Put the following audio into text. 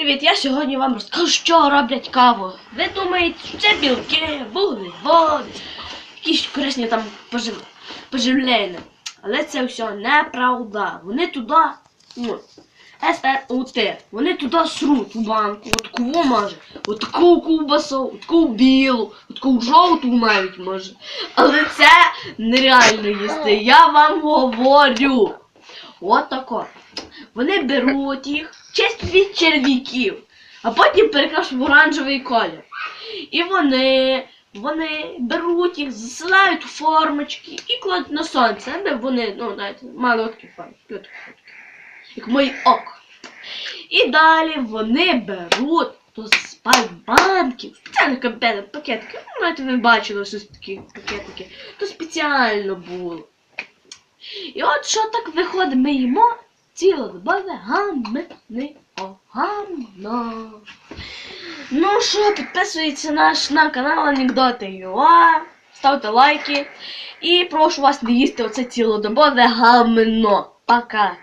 Привіт, я сьогодні вам розкажу, що роблять каву. Ви думаєте, що це білки, вуглеводи, якісь корисні там пожив... поживлення. Але це все неправда. Вони туди, ну, СРУТ, вони туди сруть у банку, от кого може, от таку ковбасу, от білу, от жовту навіть може. Але це нереально їсти, я вам говорю. От тако. Вони беруть їх, чистять від черв'яків, а потім перекрашують в оранжевий колір. І вони, вони беруть їх, засилають у формочки і кладуть на сонце, аби вони, ну, знаєте, мали такі форми, як мої око. І далі вони беруть то з банків, спеціальних комп'ютерних пакетики. Ну, знаєте, ви бачили щось такі пакетики. То спеціально було. І от що так виходить, ми їмо цілодобове гамно, Ну що, підписуйтесь наш на канал Анекдоти ЮА, ставте лайки і прошу вас не їсти оце цілодобове гамно. Пока.